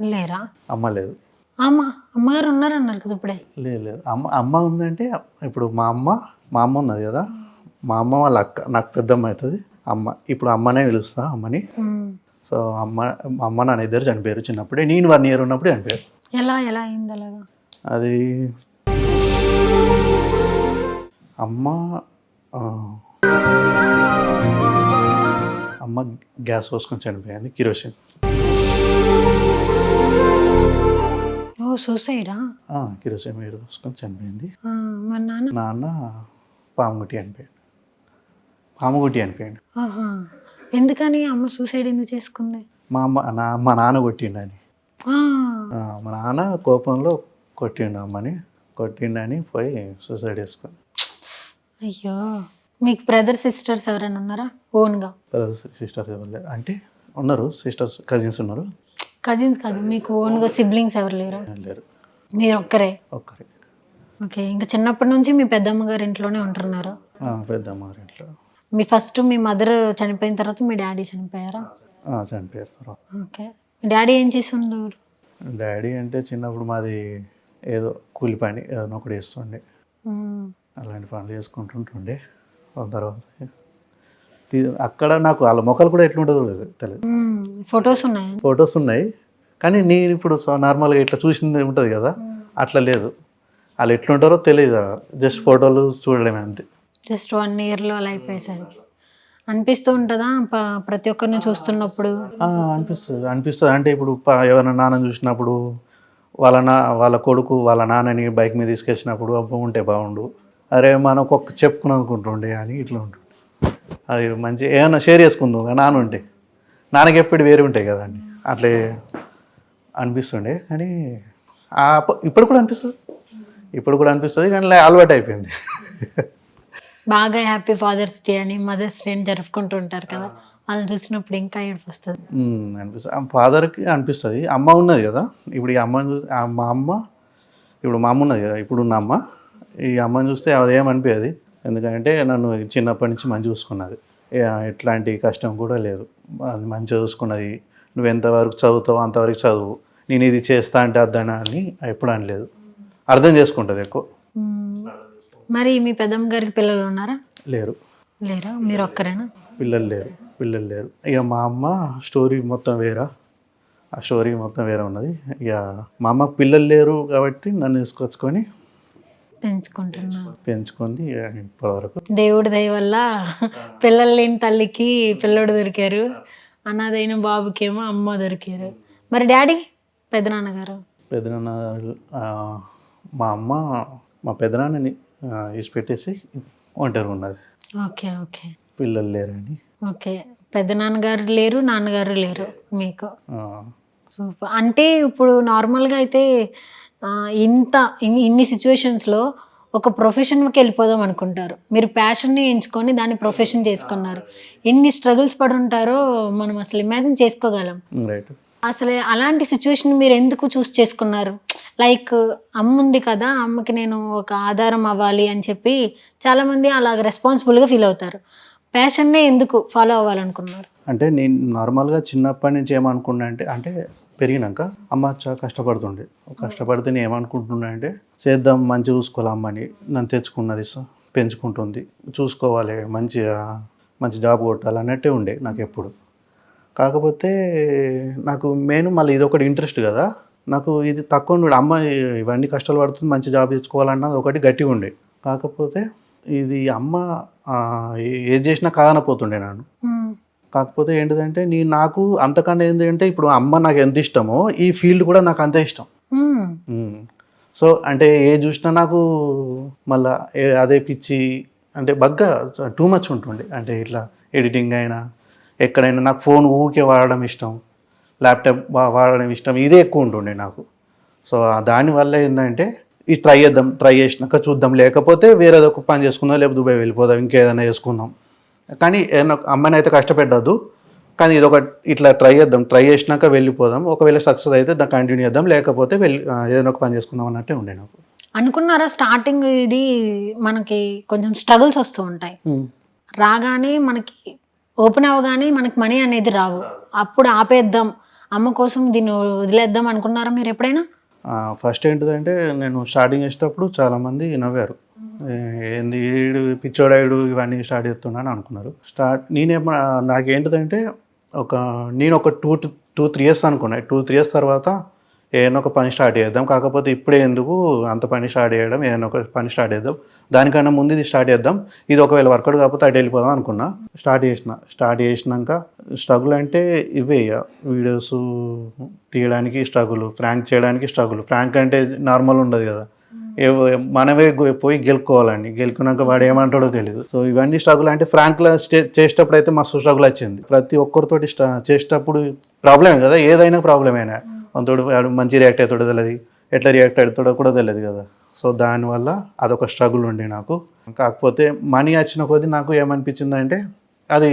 [SPEAKER 1] లేరా?
[SPEAKER 3] అమ్మ లేదు.
[SPEAKER 1] అమ్మ అమ్మగారు ఉన్నారన్నారు కదా ఇప్పుడే.
[SPEAKER 3] లేదు. అమ్మ అమ్మ ఉందంటే ఇప్పుడు మా అమ్మ మా అమ్మ ఉన్నది కదా? మా అమ్మ వాళ్ళ అక్క నాకు పెద్దమ్మ అవుతుంది. అమ్మ ఇప్పుడు అమ్మనే పిలుస్తా అమ్మని. సో అమ్మ మా అమ్మ నాన్న ఇద్దరు చనిపోయారు చిన్నప్పుడే. నేను వన్ ఇయర్ ఉన్నప్పుడు చనిపోయారు
[SPEAKER 1] ఎలా ఎలా అయింది అలాగా?
[SPEAKER 3] అది అమ్మ అమ్మ గ్యాస్ పోసుకొని చనిపోయింది కిరోసిన్.
[SPEAKER 1] ఓ సూసైడా?
[SPEAKER 3] కిరోసిన్ మీరు పోసుకొని చనిపోయింది.
[SPEAKER 1] నాన్న
[SPEAKER 3] పాముగుట్టి చనిపోయాడు పాముగుట్టి చనిపోయాడు
[SPEAKER 1] ఆహా. ఎందుకని అమ్మ సూసైడ్ ఎందుకు చేసుకుంది?
[SPEAKER 3] మా అమ్మ నా మా నాన్న కొట్టిండని.
[SPEAKER 1] ఆ,
[SPEAKER 3] ఆ, మా నాన్న కోపంలో కొట్టిండు అమ్మని కొట్టిండని పోయి సూసైడ్ చేసుకుంది
[SPEAKER 1] అయ్యో. మీకు బ్రదర్ సిస్టర్స్ ఎవరైనా ఉన్నారా? ఓన్గా?
[SPEAKER 3] సిస్టర్ ఎవరు అంటే ఉన్నారు సిస్టర్స్ కజిన్స్ ఉన్నారు.
[SPEAKER 1] కజిన్స్ కాదు మీకు ఓన్గా సిబ్లింగ్స్ ఎవరు లేరా?
[SPEAKER 3] లేరు.
[SPEAKER 1] మీరు ఒక్కరే?
[SPEAKER 3] ఒక్కరి.
[SPEAKER 1] ఓకే ఇంకా చిన్నప్పటి నుంచి మీ పెద్దమ్మ గారి ఇంట్లోనే ఉంటున్నారు.
[SPEAKER 3] పెద్దమ్మ గారి ఇంట్లో.
[SPEAKER 1] మీ ఫస్ట్ మీ మదర్ చనిపోయిన తర్వాత మీ డాడీ చనిపోయారా?
[SPEAKER 3] చనిపోయారు తర్వాత.
[SPEAKER 1] ఓకే డాడీ ఏం చేసి ఉండేవారు
[SPEAKER 3] డాడీ అంటే చిన్నప్పుడు మాది ఏదో కూలి పని ఏదైనా ఒకటి వేస్తుండే. అలాంటి పనులు చేసుకుంటుంటుండే. ఆ తర్వాత అక్కడ నాకు వాళ్ళ మొక్కలు కూడా ఎట్లుంటుందో తెలియదు.
[SPEAKER 1] ఫొటోస్ ఉన్నాయా?
[SPEAKER 3] ఫొటోస్ ఉన్నాయి. కానీ నేను ఇప్పుడు నార్మల్గా ఇట్లా చూసింది ఉంటుంది కదా అట్లా లేదు. వాళ్ళు ఎట్లుంటారో తెలియదు జస్ట్ ఫోటోలు చూడడమే అంతే.
[SPEAKER 1] జస్ట్ వన్ ఇయర్లో అలా అయిపోయేసరికి. అనిపిస్తూ ఉంటుందా? ప- ప్రతి ఒక్కరిని చూస్తున్నప్పుడు?
[SPEAKER 3] ఆ, అనిపిస్తుంది. అనిపిస్తుంది. అంటే ఇప్పుడు ప- ఎవరైనా నాన్నని చూసినప్పుడు వాళ్ళ నా వాళ్ళ కొడుకు వాళ్ళ నాన్నని బైక్ మీద తీసుకొచ్చినప్పుడు అబ్బా ఉంటే బాగుండు. అరే మనం ఒక్క చెప్పుకుని అనుకుంటుండే అని ఇట్లా ఉంటుండే అది మంచి ఏమైనా షేర్ చేసుకుందాం. కదా నాన్న ఉంటే. నాన్నకి ఎప్పుడు వేరే ఉంటాయి కదండి అట్లే అనిపిస్తుండే. కానీ ఆ ప- ఇప్పుడు కూడా అనిపిస్తుంది. ఇప్పుడు కూడా అనిపిస్తుంది కానీ అలవాటు అయిపోయింది.
[SPEAKER 1] బాగా హ్యాపీ ఫాదర్స్ డే అని మదర్స్ డే అని జరుపుకుంటూ ఉంటారు కదా వాళ్ళని చూసినప్పుడు ఇంకా ఏడుపు వస్తుంది
[SPEAKER 3] ఉమ్, అనిపిస్తుంది. ఆ ఫాదర్కి అనిపిస్తుంది. అమ్మ ఉన్నది కదా ఇప్పుడు ఈ అమ్మని చూసి మా అమ్మ ఇప్పుడు మా అమ్మ ఉన్నది కదా ఇప్పుడు ఉన్న అమ్మ ఈ అమ్మని చూస్తే అదేం అనిపించదు ఎందుకంటే నన్ను చిన్నప్పటి నుంచి మంచి చూసుకున్నది. ఎట్లాంటి కష్టం కూడా లేదు. అది మంచిగా చూసుకున్నది. నువ్వు ఎంతవరకు చదువుతావు అంతవరకు చదువు. నేను ఇది చేస్తా అంటే అద్దనా అని ఎప్పుడు అనలేదు. అర్థం చేసుకుంటుంది ఎక్కువ.
[SPEAKER 1] మరి మీ పెద్దమ్మ గారికి పిల్లలు ఉన్నారా?
[SPEAKER 3] లేరు.
[SPEAKER 1] లేరా? మీరు ఒక్కరేనా?
[SPEAKER 3] పిల్లలు లేరు. పిల్లలు లేరు. ఇక మా అమ్మ స్టోరీ మొత్తం వేరా. ఆ స్టోరీ మొత్తం వేరే ఉన్నది. ఇక మా అమ్మకు పిల్లలు లేరు కాబట్టి నన్ను తీసుకొచ్చుకొని
[SPEAKER 1] పెంచుకుంటున్నారు.
[SPEAKER 3] పెంచుకుంది ఇప్పటివరకు.
[SPEAKER 1] దేవుడి దయ వల్ల పిల్లలు లేని తల్లికి పిల్లడు దొరికారు. అన్నదైన బాబుకేమో అమ్మ దొరికారు. మరి డాడీ? పెద్దనాన్నగారు?
[SPEAKER 3] పెదనాన్న ఆ, మా అమ్మ మా పెదనాన్నని ఇసి పెట్టేసి ఒంటరి ఉన్నది.
[SPEAKER 1] Okay okay.
[SPEAKER 3] పిల్లలు లేరని
[SPEAKER 1] ఓకే. పెద్దనాన్నగారు లేరు నాన్నగారు లేరు మీకు? సూపర్. అంటే ఇప్పుడు నార్మల్గా అయితే ఇంత ఇన్ని- ఇన్ని సిచ్యువేషన్స్లో ఒక ప్రొఫెషన్కి వెళ్ళిపోదాం అనుకుంటారు. మీరు ప్యాషన్ని ఎంచుకొని దాన్ని ప్రొఫెషన్ చేసుకున్నారు. ఎన్ని స్ట్రగుల్స్ పడి ఉంటారో మనం అసలు ఇమాజిన్ చేసుకోగలం.
[SPEAKER 3] రైట్.
[SPEAKER 1] అసలు అలాంటి సిచ్యువేషన్ మీరు ఎందుకు చూస్ చేసుకున్నారు? లైక్ అమ్మ ఉంది కదా అమ్మకి నేను ఒక ఆధారం అవ్వాలి అని చెప్పి చాలామంది అలాగ రెస్పాన్సిబుల్గా ఫీల్ అవుతారు. ప్యాషన్నే ఎందుకు ఫాలో అవ్వాలనుకున్నారు?
[SPEAKER 3] అంటే నేను నార్మల్గా చిన్నప్పటి నుంచి ఏమనుకున్నా అంటే అంటే పెరిగినాక అమ్మ చాలా కష్టపడుతుండే. కష్టపడితే నేను ఏమనుకుంటున్నా అంటే చేద్దాం మంచి చూసుకోవాలి అమ్మని. నన్ను తెచ్చుకున్నది స- పెంచుకుంటుంది. చూసుకోవాలి మంచిగా మంచి జాబ్ కొట్టాలి అన్నట్టే ఉండే నాకు ఎప్పుడు. కాకపోతే నాకు మెయిన్ మళ్ళీ ఇది ఒకటి ఇంట్రెస్ట్ కదా. నాకు ఇది తక్కువ ఉండే అమ్మ ఇవన్నీ కష్టాలు పడుతుంది మంచి జాబ్ తెచ్చుకోవాలన్నది ఒకటి గట్టిగా ఉండే. కాకపోతే ఇది అమ్మ ఏది చేసినా కాదనపోతుండే నన్ను. కాకపోతే ఏంటిదంటే నీ నాకు అంతకన్నా ఏంటంటే ఇప్పుడు అమ్మ నాకు ఎంత ఇష్టమో ఈ ఫీల్డ్ కూడా నాకు అంతే ఇష్టం. సో అంటే ఏ చూసినా నాకు మళ్ళా అదే పిచ్చి అంటే బగ్గా టూ మచ్ ఉంటుండే. అంటే ఇట్లా ఎడిటింగ్ అయినా ఎక్కడైనా నాకు ఫోన్ ఊకే వాడడం ఇష్టం ల్యాప్టాప్ వాడడం ఇష్టం ఇదే ఎక్కువ ఉంటుండే నాకు. సో దానివల్ల ఏంటంటే ఈ ట్రై చేద్దాం ట్రై చేసినాక చూద్దాం. లేకపోతే వేరేది ఒక పని చేసుకుందాం లేకపోతే దుబాయ్ వెళ్ళిపోదాం ఇంకేదైనా చేసుకుందాం. కానీ ఏదైనా అమ్మాయిని అయితే కష్టపెట్టద్దు. కానీ ఇది ఒక ఇట్లా ట్రై చేద్దాం ట్రై చేసినాక వెళ్ళిపోదాం. ఒకవేళ సక్సెస్ అయితే దాన్ని కంటిన్యూ చేద్దాం. లేకపోతే వెళ్ళి ఏదైనా ఒక పని చేసుకుందాం అన్నట్టే ఉండే నాకు.
[SPEAKER 1] అనుకున్నారా స్టార్టింగ్ ఇది మనకి కొంచెం స్ట్రగుల్స్ వస్తూ ఉంటాయి? రాగానే మనకి ఓపెన్ అవ్వగానే మనకు మనీ అనేది రావు. అప్పుడు ఆపేద్దాం. అమ్మ కోసం దీన్ని వదిలేద్దాం అనుకున్నారా మీరు ఎప్పుడైనా?
[SPEAKER 3] ఫస్ట్ ఏంటిదంటే నేను స్టార్టింగ్ చేసేటప్పుడు చాలామంది నవ్వారు. ఏంది ఏడు పిచ్చోడాయుడు ఇవన్నీ స్టార్ట్ చేస్తున్నాను అనుకున్నారు. స్టార్ట్ నేనే నాకేంటిదంటే ఒక నేను ఒక టూ టూ త్రీ ఇయర్స్ అనుకున్నాను టూ త్రీ ఇయర్స్ తర్వాత ఏదైనా ఒక పని స్టార్ట్ చేద్దాం. కాకపోతే ఇప్పుడే ఎందుకు అంత పని స్టార్ట్ చేయడం ఏదైనా ఒక పని స్టార్ట్ చేద్దాం. దానికన్నా ముందు ఇది స్టార్ట్ చేద్దాం. ఇది ఒకవేళ వర్కౌట్ కాకపోతే అటు వెళ్ళిపోదాం అనుకున్నా. స్టార్ట్ చేసిన స్టార్ట్ చేసినాక స్ట్రగుల్ అంటే ఇవే వీడియోస్ తీయడానికి స్ట్రగుల్ ఫ్రాంక్ చేయడానికి స్ట్రగుల్. ఫ్రాంక్ అంటే నార్మల్ ఉండదు కదా. మనమే పోయి గెలుకోవాలండి గెలుకున్నాక వాడు ఏమంటాడో తెలియదు సో ఇవన్నీ స్ట్రగుల్ అంటే ఫ్రాంక్లో స్టే చేసేటప్పుడు అయితే మస్తు స్ట్రగుల్ వచ్చింది. ప్రతి ఒక్కరితోటి స్ట- చేసేటప్పుడు ప్రాబ్లమే కదా. ఏదైనా ప్రాబ్లమేనా? అంతోడు వాడు మంచి రియాక్ట్ అవుతాడో తెలియదు ఎట్లా రియాక్ట్ అవుతాడో కూడా తెలియదు కదా. సో దానివల్ల అదొక స్ట్రగుల్ ఉండే నాకు. కాకపోతే మనీ వచ్చిన కొద్దీ నాకు ఏమనిపించిందంటే అది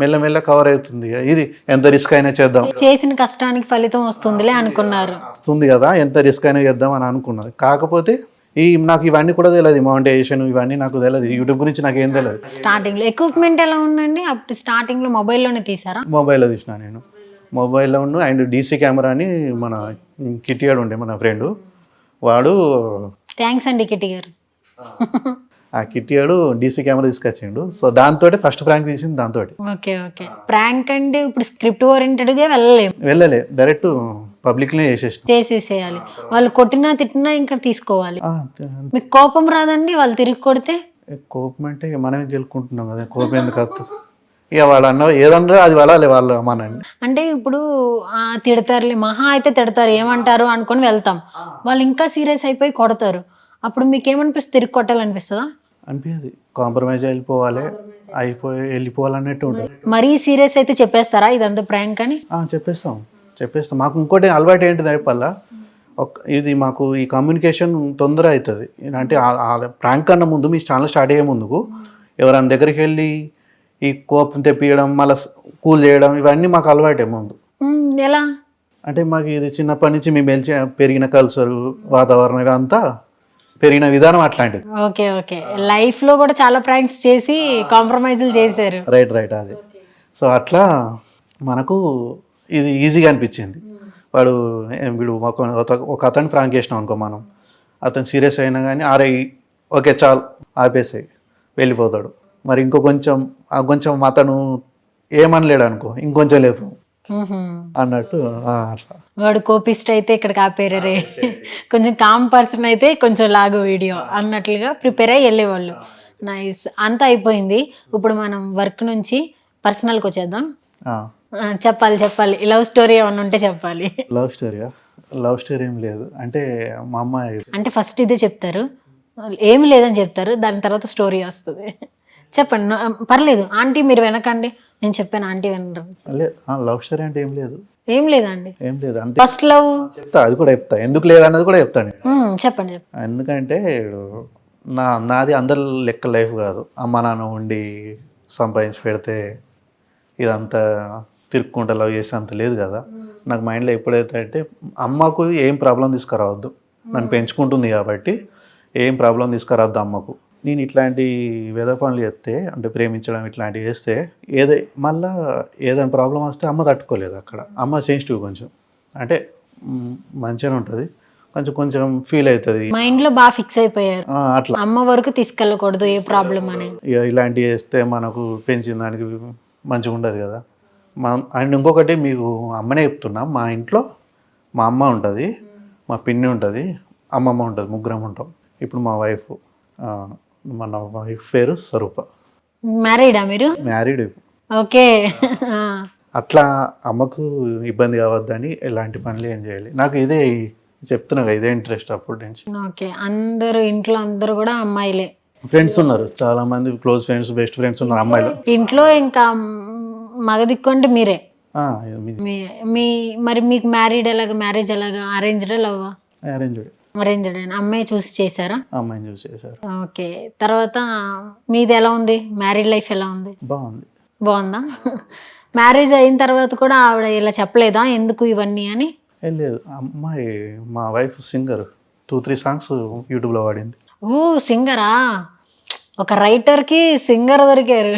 [SPEAKER 3] మెల్లమెల్ల కవర్ అవుతుంది. ఇది ఎంత రిస్క్ అయినా చేద్దాం.
[SPEAKER 1] చేసిన కష్టానికి ఫలితం వస్తుందిలే అనుకున్నారు.
[SPEAKER 3] వస్తుంది కదా ఎంత రిస్క్ అయినా చేద్దాం అని అనుకున్నది కాకపోతే ఈ నాకు ఇవన్నీ కూడా తెలియదు మౌంటేషన్ ఇవన్నీ నాకు తెలియదు యూట్యూబ్ గురించి నాకు ఏం తెలియదు
[SPEAKER 1] స్టార్టింగ్లో ఎక్విప్మెంట్ ఎలా ఉందండి? అప్పుడు స్టార్టింగ్లో మొబైల్లోనే తీసారా?
[SPEAKER 3] మొబైల్లో తీసిన నేను. మొబైల్లో ఉన్న అండ్ డీసీ కెమెరా అని మన కిటియాడు ఉండే మన ఫ్రెండ్. వాడు
[SPEAKER 1] థ్యాంక్స్ అండి కిట్టి గారు.
[SPEAKER 3] ఆ కిటియాడు డీసీ కెమెరా తీసుకొచ్చిండు. సో దాంతో ఫస్ట్ ప్రాంక్ తీసింది దాంతో
[SPEAKER 1] ఓకే ఓకే. ప్రాంక్ అంటే ఇప్పుడు స్క్రిప్ట్ ఓరియంటెడ్గా వెళ్ళలేము.
[SPEAKER 3] వెళ్ళలే. డైరెక్ట్ పబ్లిక్నే చేసేసిన.
[SPEAKER 1] చేసేసేయాలి. వాళ్ళు కొట్టినా తిట్టినా ఇంకా తీసుకోవాలి. మీకు కోపం రాదండి? వాళ్ళు తిరిగి కొడితే?
[SPEAKER 3] కోపం అంటే మనమే గెలుకుంటున్నాం కదా. కోపం ఎందుకు వస్తుంది? ఇక వాళ్ళు అన్న ఏదన్నా అది వెళ్ళాలి వాళ్ళు అమ్మానండి
[SPEAKER 1] అంటే ఇప్పుడు ఆ తిడతారులే మహా అయితే తిడతారు ఏమంటారు అనుకొని వెళ్తాం. వాళ్ళు ఇంకా సీరియస్ అయిపోయి కొడతారు. అప్పుడు మీకు ఏమనిపిస్తుంది తిరిగి కొట్టాలనిపిస్తుందా?
[SPEAKER 3] అనిపించదు కాంప్రమైజ్ అయిపోవాలి అయిపోయి వెళ్ళిపోవాలన్నట్టు ఉంటుంది.
[SPEAKER 1] మరీ సీరియస్ అయితే చెప్పేస్తారా ఇదంతా ప్రాంక్ అని?
[SPEAKER 3] ఆ, చెప్పేస్తాం. చెప్పేస్తాం. మాకు ఇంకోటి అలవాటు ఏంటిది అయిపోల్లా ఒక ఇది మాకు ఈ కమ్యూనికేషన్ తొందర అవుతుంది. అంటే ప్రాంక్ కన్నా ముందు మీ ఛానల్ స్టార్ట్ అయ్యే ముందుకు ఎవరైనా దగ్గరికి వెళ్ళి ఈ కోపం తెప్పియడం మళ్ళీ కూల్ చేయడం ఇవన్నీ మాకు అలవాటే ముందు.
[SPEAKER 1] ఎలా?
[SPEAKER 3] అంటే మాకు ఇది చిన్నప్పటి నుంచి మేము పెంచి పెరిగిన కల్చరు వాతావరణం ఇదంతా పెరిగిన విధానం అట్లాంటిది.
[SPEAKER 1] Okay okay. లైఫ్లో కూడా చాలా ప్రాంక్స్ చేసి కాంప్రమైజులు చేశారు.
[SPEAKER 3] రైట్ రైట్ అది. సో అట్లా మనకు ఇది ఈజీగా అనిపించింది. వాడు వీడు ఒక అతను ఫ్రాంక్ చేసినాం అనుకో మనం. అతను సీరియస్ అయినా కానీ ఆరే ఓకే చాలు ఆపేసాయి వెళ్ళిపోతాడు. మరి ఇంకో కొంచెం ఆ కొంచెం అతను ఏమనలేడు అనుకో ఇంకొంచెం లేపు. అన్నట్టు అట్లా.
[SPEAKER 1] వాడు కోపిస్ట్ అయితే ఇక్కడికి ఆపేరే కొంచెం కామ్ పర్సన్ అయితే కొంచెం లాగు వీడియో అన్నట్లుగా ప్రిపేర్ అయ్యి వెళ్ళేవాళ్ళు. నైస్. అంతా అయిపోయింది. ఇప్పుడు మనం వర్క్ నుంచి పర్సనల్కి వచ్చేద్దాం. చెప్పాలి చెప్పాలి. లవ్ స్టోరీ ఏమన్నా ఉంటే చెప్పాలి.
[SPEAKER 3] లవ్ స్టోరీయా లవ్ స్టోరీ ఏం లేదు. అంటే మా అమ్మాయి
[SPEAKER 1] అంటే ఫస్ట్ ఇదే చెప్తారు. ఏమి లేదని చెప్తారు. దాని తర్వాత స్టోరీ వస్తుంది. చెప్పండి పర్లేదు. ఆంటీ మీరు వెనకండి. నేను చెప్పాను ఆంటీ
[SPEAKER 3] లేదు లవ్ స్టోరీ అంటే ఏం లేదు.
[SPEAKER 1] ఏం లేదండి.
[SPEAKER 3] ఏం లేదు. అంతే
[SPEAKER 1] ఫస్ట్ లవ్
[SPEAKER 3] చెప్తా అది కూడా చెప్తా. ఎందుకు లేదన్నది కూడా చెప్తాను
[SPEAKER 1] చెప్పండి
[SPEAKER 3] ఎందుకంటే నా నాది అందరి లెక్క లైఫ్ కాదు. అమ్మ నాన్న ఉండి సంపాదించి పెడితే ఇదంతా తిరుక్కుంటా లవ్ చేసే అంత లేదు కదా. నాకు మైండ్లో ఎప్పుడైతే అంటే అమ్మకు ఏం ప్రాబ్లం తీసుకురావద్దు. నన్ను పెంచుకుంటుంది కాబట్టి ఏం ప్రాబ్లం తీసుకురావద్దు అమ్మకు. నేను ఇట్లాంటి వేద పనులు చేస్తే అంటే ప్రేమించడం ఇట్లాంటివి చేస్తే ఏదో మళ్ళా ఏదైనా ప్రాబ్లం వస్తే అమ్మ తట్టుకోలేదు అక్కడ. అమ్మ సెన్సిటివ్ కొంచెం. అంటే మంచిగానే ఉంటుంది. కొంచెం కొంచెం ఫీల్ అవుతుంది
[SPEAKER 1] మైండ్లో బాగా ఫిక్స్ అయిపోయారు.
[SPEAKER 3] అట్లా.
[SPEAKER 1] అమ్మ వరకు తీసుకెళ్ళకూడదు ఏ ప్రాబ్లం అని
[SPEAKER 3] ఇక ఇలాంటివి చేస్తే మనకు పెంచిన దానికి మంచిగా ఉండదు కదా. మా అండ్ ఇంకొకటి మీకు అమ్మనే చెప్తున్నా. మా ఇంట్లో మా అమ్మ ఉంటుంది మా పిన్ని ఉంటుంది అమ్మమ్మ ఉంటుంది ముగ్గురం ఉంటాం. ఇప్పుడు మా వైఫ్ మన వైఫ్ పేరు స్వరూప.
[SPEAKER 1] మ్యారీడా మీరు?
[SPEAKER 3] Married
[SPEAKER 1] okay.
[SPEAKER 3] అట్లా అమ్మకు ఇబ్బంది కావద్దని ఎలాంటి పనులు ఏం చేయాలి? నాకు ఇదే చెప్తున్నా ఇదే ఇంట్రెస్ట్ అప్పటి నుంచి.
[SPEAKER 1] ఓకే. అందరూ ఇంట్లో అందరూ కూడా అమ్మాయిలే.
[SPEAKER 3] ఫ్రెండ్స్ ఉన్నారు. చాలా మంది క్లోజ్ ఫ్రెండ్స్ బెస్ట్ ఫ్రెండ్స్ ఉన్నారు అమ్మాయిలు.
[SPEAKER 1] ఇంట్లో ఇంకా మగ దిక్కుంటే మీరే. మీ మీ మరి మీకు మ్యారీడ్ ఎలాగ మ్యారేజ్ ఎలాగా? అరేంజ్డ్ లవ్
[SPEAKER 3] అరేంజ్డ్
[SPEAKER 1] అరేంజ్డ్ అమ్మాయి చూసి చేశారా?
[SPEAKER 3] అమ్మాయిని చూసి చేశారు.
[SPEAKER 1] ఓకే. తర్వాత మీది ఎలా ఉంది? మ్యారీడ్ లైఫ్ ఎలా ఉంది?
[SPEAKER 3] బాగుంది.
[SPEAKER 1] బాగుందా? మ్యారేజ్ అయిన తర్వాత కూడా ఆవిడ ఇలా చెప్పలేదా? ఎందుకు ఇవన్నీ అని?
[SPEAKER 3] లేదు. అమ్మాయి మా wife singer. Two three songs యూట్యూబ్లో వాడింది.
[SPEAKER 1] ఓ సింగరా? ఒక రైటర్కి సింగర్ దొరికారు.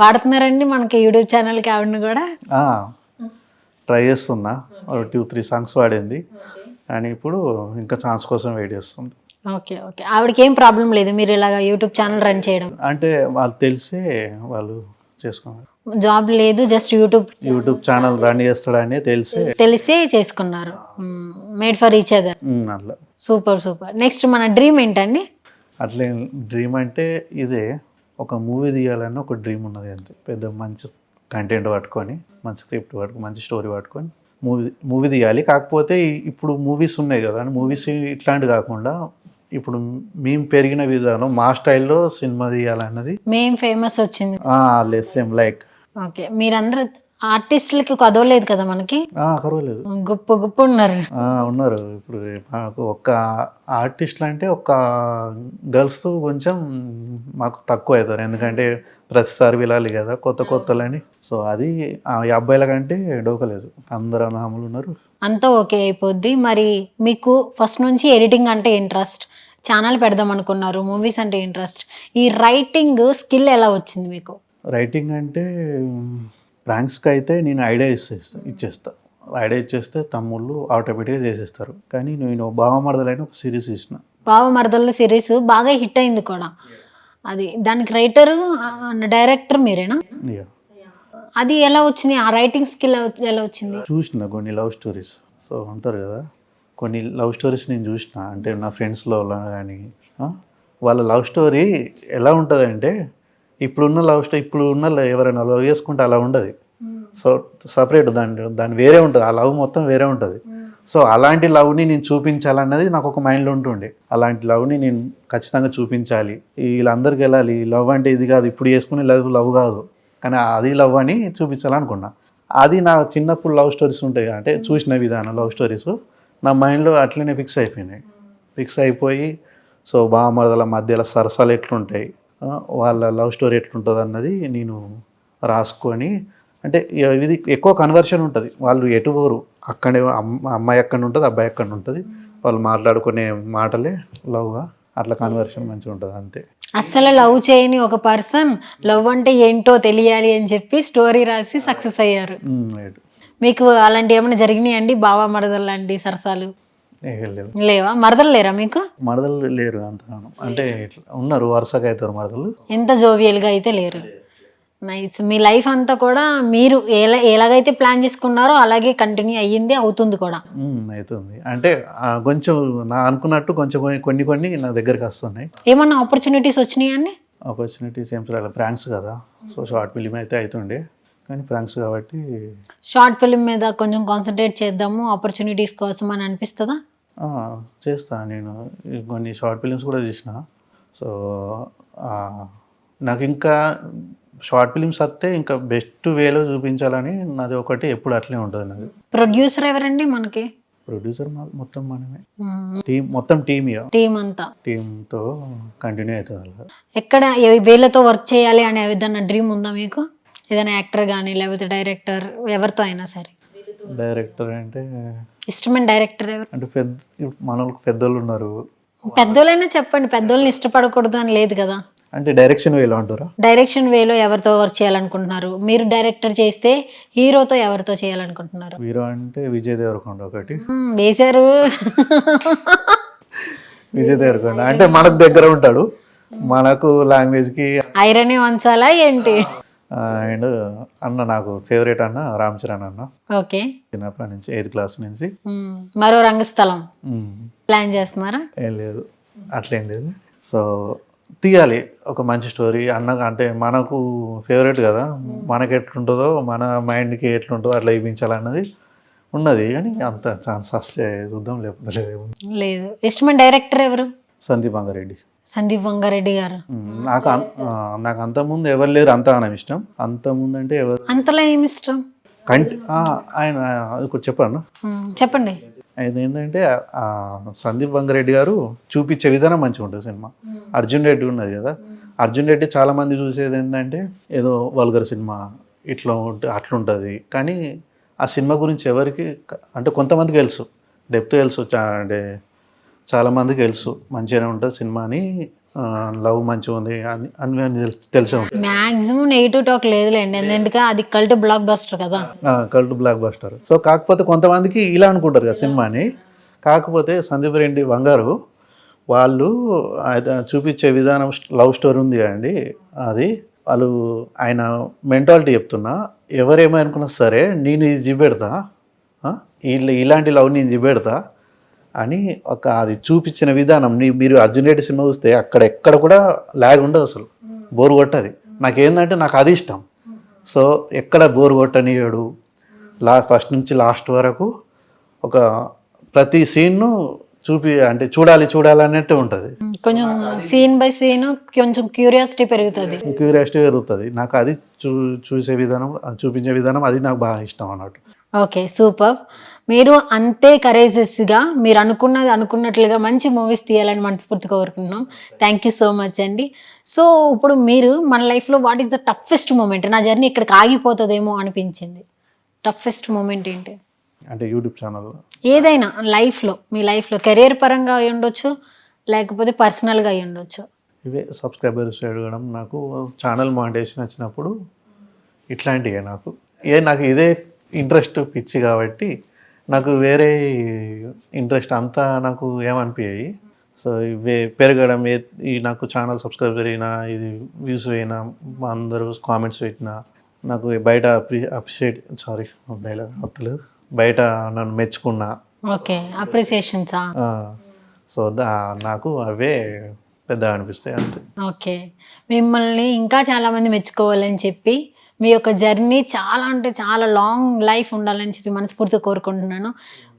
[SPEAKER 1] వాడుతున్నారండి మనకి యూట్యూబ్ ఛానల్కి ఆవిడని కూడా?
[SPEAKER 3] ట్రై చేస్తున్నా. టూ త్రీ సాంగ్స్ వాడింది. కానీ ఇప్పుడు ఇంకా ఛాన్స్ కోసం వెయిట్ చేస్తుంది.
[SPEAKER 1] Okay okay. ఆవిడకి ఏం ప్రాబ్లం లేదు మీరు ఇలాగ యూట్యూబ్ ఛానల్ రన్ చేయడం.
[SPEAKER 3] అంటే వాళ్ళు తెలిసే వాళ్ళు చేసుకున్నారు
[SPEAKER 1] జాబ్ లేదు just YouTube.
[SPEAKER 3] YouTube channel run చేస్తాడని తెలిసే.
[SPEAKER 1] తెలిసే చేసుకున్నారు. మేడ్ ఫర్ ఈచ్ అదర్
[SPEAKER 3] అట్లా.
[SPEAKER 1] Super super. నెక్స్ట్ మన డ్రీమ్ ఏంటండి?
[SPEAKER 3] అట్లే డ్రీమ్ అంటే ఇదే. ఒక మూవీ తీయాలని ఒక డ్రీమ్ ఉన్నది అంతే. పెద్ద మంచి కంటెంట్ పట్టుకొని మంచి స్క్రిప్ట్ పట్టుకొని మంచి స్టోరీ పట్టుకొని మూవీ మూవీ తీయాలి. కాకపోతే ఇప్పుడు మూవీస్ ఉన్నాయి కదా మూవీస్ ఇట్లాంటి కాకుండా ఇప్పుడు మేము పెరిగిన విధానం మా స్టైల్లో సినిమా తీయాలన్నది.
[SPEAKER 1] మేం ఫేమస్ వచ్చింది.
[SPEAKER 3] Same like.
[SPEAKER 1] ఓకే మీరందరూ ఆర్టిస్టులకి కదవలేదు కదా మనకి? గొప్ప గొప్ప ఉన్నారు.
[SPEAKER 3] ఉన్నారు. ఇప్పుడు మాకు ఒక్క ఆర్టిస్టులు అంటే ఒక్క గర్ల్స్ కొంచెం మాకు తక్కువ అవుతారు ఎందుకంటే ప్రతిసారి వెళ్ళాలి కదా కొత్త కొత్తలని. సో అది ఆ ఈ అబ్బాయిల కంటే డోకలేదు. అందరు అనామలు ఉన్నారు.
[SPEAKER 1] అంతా ఓకే అయిపోద్ది. మరి మీకు ఫస్ట్ నుంచి ఎడిటింగ్ అంటే ఇంట్రెస్ట్. ఛానల్ పెడదాం అనుకున్నారు. మూవీస్ అంటే ఇంట్రెస్ట్. ఈ రైటింగ్ స్కిల్ ఎలా వచ్చింది మీకు?
[SPEAKER 3] రైటింగ్ అంటే ప్రాంక్స్కి అయితే నేను ఐడియా ఇచ్చేస్తా ఇచ్చేస్తా. ఐడియా ఇచ్చేస్తే తమ్ముళ్ళు ఆటోమేటిక్గా చేసేస్తారు. కానీ నేను బావమరదలైన ఒక సిరీస్ ఇచ్చిన
[SPEAKER 1] బావ మరదల సిరీస్ బాగా హిట్ అయింది కూడా. అది దానికి రైటర్ డైరెక్టర్ మీరేనా? అది ఎలా వచ్చింది? ఆ రైటింగ్ స్కిల్ ఎలా వచ్చింది?
[SPEAKER 3] చూసిన కొన్ని లవ్ స్టోరీస్. సో ఉంటారు కదా. కొన్ని లవ్ స్టోరీస్ నేను చూసిన. అంటే నా ఫ్రెండ్స్లో కానీ వాళ్ళ లవ్ స్టోరీ ఎలా ఉంటుందంటే ఇప్పుడున్న లవ్ స్టోరీ ఇప్పుడు ఉన్న ఎవరైనా లవ్ చేసుకుంటే అలా ఉండదు. సో సపరేట్ దాని దాని వేరే ఉంటుంది. ఆ లవ్ మొత్తం వేరే ఉంటుంది. సో అలాంటి లవ్ని నేను చూపించాలన్నది నాకు ఒక మైండ్లో ఉంటుండే. అలాంటి లవ్ని నేను ఖచ్చితంగా చూపించాలి. వీళ్ళందరికీ వెళ్ళాలి. లవ్ అంటే ఇది కాదు. ఇప్పుడు చేసుకునే లవ్ లవ్ కాదు. కానీ అది లవ్ అని చూపించాలనుకున్నా. అది నా చిన్నప్పుడు లవ్ స్టోరీస్ ఉంటాయి. అంటే చూసిన విధానం లవ్ స్టోరీస్. నా మైండ్లో అట్లనే ఫిక్స్ అయిపోయినాయి. ఫిక్స్ అయిపోయి సో బామరదల మధ్యలో సరసాలు ఎట్లుంటాయి? వాళ్ళ లవ్ స్టోరీ ఎట్లుంటుంది అన్నది నేను రాసుకొని అంటే ఇది ఎక్కువ కన్వర్షన్ ఉంటుంది. వాళ్ళు ఎటు పోరు. అక్కడే అమ్మ- అమ్మాయి ఎక్కడ ఉంటుంది అబ్బాయి ఎక్కడ ఉంటుంది వాళ్ళు మాట్లాడుకునే మాటలే లవ్గా అట్లా కన్వర్షన్ మంచిగా ఉంటుంది అంతే.
[SPEAKER 1] అస్సలు లవ్ చేయని ఒక పర్సన్ లవ్ అంటే ఏంటో తెలియాలి అని చెప్పి స్టోరీ రాసి సక్సెస్ అయ్యారు. మీకు అలాంటి ఏమైనా జరిగినాయండి? బావా మరదలు లాంటి సరసాలు?
[SPEAKER 3] లేవు
[SPEAKER 1] లేవా? మరదలు లేరా మీకు?
[SPEAKER 3] మరదలు లేరు అంత అంటే ఉన్నారు వరుసగా అవుతారు మరదలు.
[SPEAKER 1] ఎంత జోవియల్గా అయితే లేరు. నైస్ మీ లైఫ్ అంతా కూడా మీరు ఎలా ఎలాగైతే ప్లాన్ చేసుకున్నారో అలాగే కంటిన్యూ అయ్యింది అవుతుంది కూడా.
[SPEAKER 3] అవుతుంది. అంటే కొంచెం నా అనుకున్నట్టు కొంచెం కొన్ని- కొన్ని నా దగ్గరికి వస్తున్నాయి.
[SPEAKER 1] ఏమన్నా ఆపర్చునిటీస్ వచ్చినాయండి
[SPEAKER 3] ఆపర్చునిటీస్ ఏం ప్రాంక్స్ కదా. సో షార్ట్ ఫిలిం అయితే అవుతుండే. కానీ ప్రాంక్స్ కాబట్టి
[SPEAKER 1] షార్ట్ ఫిల్మ్ మీద కొంచెం కాన్సన్ట్రేట్ చేద్దాము ఆపర్చునిటీస్ కోసం అని అనిపిస్తుందా?
[SPEAKER 3] చేస్తా. నేను కొన్ని షార్ట్ ఫిలిమ్స్ కూడా చేసిన సో నాకు ఇంకా షార్ట్ ఫిలిమ్స్ వస్తే ఇంకా బెస్ట్ వేలో చూపించాలని నాది ఒకటి ఎప్పుడు అట్లే ఉంటుంది నాది.
[SPEAKER 1] ప్రొడ్యూసర్ ఎవరండి మనకి?
[SPEAKER 3] ప్రొడ్యూసర్ మొత్తం మనమే. టీం మొత్తం టీమ్
[SPEAKER 1] టీం అంతా.
[SPEAKER 3] టీంతో కంటిన్యూ అవుతుంది
[SPEAKER 1] ఎక్కడ వీళ్ళతో వర్క్ చేయాలి అనే ఏదైనా డ్రీమ్ ఉందా మీకు? ఏదైనా యాక్టర్ కానీ లేకపోతే డైరెక్టర్ ఎవరితో అయినా సరే.
[SPEAKER 3] డైరెక్టర్ అంటే
[SPEAKER 1] ఇష్టమైన డైరెక్టర్ ఎవరు?
[SPEAKER 3] అంటే పెద్ద మన పెద్దోళ్ళు ఉన్నారు.
[SPEAKER 1] పెద్దోళ్ళైనా చెప్పండి పెద్దోళ్ళని ఇష్టపడకూడదు అని లేదు కదా.
[SPEAKER 3] అంటే డైరెక్షన్ వేలో అంటారా?
[SPEAKER 1] డైరెక్షన్ వేలో ఎవరితో వర్క్ చేయాలనుకుంటున్నారు? మీరు డైరెక్టర్ చేస్తే హీరోతో ఎవరితో చేయాలనుకుంటున్నారు?
[SPEAKER 3] హీరో అంటే విజయ్ దేవరకొండ ఒకటి.
[SPEAKER 1] వేశారు.
[SPEAKER 3] విజయ్ దేవరకొండ. అంటే మనకు దగ్గర ఉంటాడు. మనకు లాంగ్వేజ్కి
[SPEAKER 1] ఐరనే వంచాలా ఏంటి?
[SPEAKER 3] అండ్ అన్న నాకు ఫేవరెట్ అన్న రామ్ చరణ్ అన్న.
[SPEAKER 1] ఓకే.
[SPEAKER 3] చిన్నప్పటి నుంచి ఎయిత్ క్లాస్ నుంచి.
[SPEAKER 1] మరో రంగస్థలం. ప్లాన్ చేస్తున్నారా?
[SPEAKER 3] ఏం లేదు. అట్లేం లేదు. సో తీయాలి. ఒక మంచి స్టోరీ. అన్న అంటే మనకు ఫేవరెట్ కదా. మనకి ఎట్లుంటుందో మన మైండ్కి ఎట్లుంటుందో అట్లా ఇవ్వించాలన్నది ఉన్నది. కానీ అంత ఛాన్స్ వస్తే చూద్దాం లేకపోతే లేదు.
[SPEAKER 1] లేదు. ఇష్టమైన డైరెక్టర్ ఎవరు?
[SPEAKER 3] సందీప్ అంగారెడ్డి.
[SPEAKER 1] సందీప్ వంగారెడ్డి గారు.
[SPEAKER 3] నాకు నాకు అంతకుముందు ఎవరు లేరు అంత అనం ఇష్టం. అంతకుముందు అంటే ఎవరు?
[SPEAKER 1] అంతలా ఏమి ఇష్టం?
[SPEAKER 3] కంటి ఆయన అది కూడా చెప్పాను
[SPEAKER 1] చెప్పండి.
[SPEAKER 3] ఆయన ఏంటంటే సందీప్ వంగరెడ్డి గారు చూపించే విధానం మంచిగా ఉంటుంది సినిమా. అర్జున్ రెడ్డి ఉన్నది కదా. అర్జున్ రెడ్డి చాలా మంది చూసేది ఏంటంటే ఏదో వల్గర్ సినిమా ఇట్లా ఉంటే అట్లుంటుంది. కానీ ఆ సినిమా గురించి ఎవరికి అంటే కొంతమందికి తెలుసు. డెప్త్ తెలుసు అంటే చాలామందికి తెలుసు. మంచిగానే ఉంటుంది సినిమా అని. లవ్ మంచిగా ఉంది అని అని తెలుసు- ఉంటుంది.
[SPEAKER 1] మాక్సిమం నెగిటివ్ టాక్ లేదులేండి. ఎందుకంటే అది కల్ట్ బ్లాక్ బస్టర్ కదా.
[SPEAKER 3] Cult blockbuster. సో కాకపోతే కొంతమందికి ఇలా అనుకుంటారు కదా సినిమాని. కాకపోతే సందీప్ రెడ్డి బంగారు వాళ్ళు చూపించే విధానం లవ్ స్టోరీ ఉంది కదండి. అది వాళ్ళు ఆయన మెంటాలిటీ చెప్తున్నా. ఎవరేమనుకున్నా సరే నేను ఇది చూపెడతా ఇలాంటి లవ్ నేను చూపెడతా అని ఒక అది చూపించిన విధానం. మీరు అర్జున్ రెడ్డి సినిమా చూస్తే అక్కడ ఎక్కడ కూడా లాగ్ ఉండదు అసలు. బోర్ కొట్టది. నాకేందంటే నాకు అది ఇష్టం. సో ఎక్కడ బోర్ కొట్టనియడు. లా ఫస్ట్ నుంచి లాస్ట్ వరకు ఒక ప్రతి సీన్ను చూపి అంటే చూడాలి చూడాలి అన్నట్టు ఉంటుంది.
[SPEAKER 1] కొంచెం సీన్ బై సీన్ కొంచెం క్యూరియాసిటీ పెరుగుతుంది.
[SPEAKER 3] క్యూరియాసిటీ పెరుగుతుంది. నాకు అది చూ చూసే విధానం చూపించే విధానం అది నాకు బాగా ఇష్టం అన్నట్టు.
[SPEAKER 1] Okay super. మీరు అంతే కరేజెస్గా మీరు అనుకున్నది అనుకున్నట్లుగా మంచి మూవీస్ తీయాలని మనస్ఫూర్తిగా కోరుకుంటున్నాం. థ్యాంక్ యూ సో మచ్ అండి. సో ఇప్పుడు మీరు మన లైఫ్లో what is the toughest moment నా జర్నీ ఇక్కడికి ఆగిపోతుందేమో అనిపించింది. టఫెస్ట్ మూమెంట్ ఏంటి?
[SPEAKER 3] అంటే యూట్యూబ్ ఛానల్
[SPEAKER 1] ఏదైనా లైఫ్లో మీ లైఫ్లో కెరీర్ పరంగా అయి ఉండొచ్చు లేకపోతే పర్సనల్గా అయి ఉండొచ్చు.
[SPEAKER 3] ఇవే సబ్స్క్రైబర్స్ అడగడం నాకు ఛానల్ మానిటేషన్ వచ్చినప్పుడు ఇట్లాంటివే నాకు. ఏ నాకు ఇదే ఇంట్రెస్ట్ పిచ్చి కాబట్టి నాకు వేరే ఇంట్రెస్ట్ అంతా నాకు ఏమనిపించాయి సో ఇవే పెరగడం ఏ ఈ నాకు ఛానల్ సబ్స్క్రైబర్ అయినా ఇది వ్యూస్ అయినా మా అందరూ కామెంట్స్ పెట్టినా నాకు బయట అప్రి అప్రిషియేట్ సారీ డైలాగ్ వస్తలేదు బయట నన్ను మెచ్చుకున్నా.
[SPEAKER 1] ఓకే అప్రిసియేషన్సా?
[SPEAKER 3] సో దా నాకు అవే పెద్దగా అనిపిస్తాయి అంతే.
[SPEAKER 1] ఓకే. మిమ్మల్ని ఇంకా చాలామంది మెచ్చుకోవాలని చెప్పి మీ యొక్క జర్నీ చాలా అంటే చాలా లాంగ్ లైఫ్ ఉండాలని చెప్పి మనస్ఫూర్తిగా కోరుకుంటున్నాను.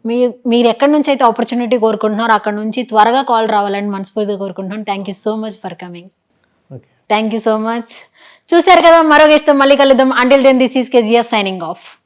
[SPEAKER 1] మీ మీరు ఎక్కడి నుంచి అయితే ఆపర్చునిటీ కోరుకుంటున్నారో అక్కడ నుంచి త్వరగా కాల్ రావాలని మనస్ఫూర్తిగా కోరుకుంటున్నాను. Thank you so much for coming thank you so much చూశారు కదా మరో గెస్ట్తో మళ్ళీ కలుద్దాం. Until then this is Kezia signing off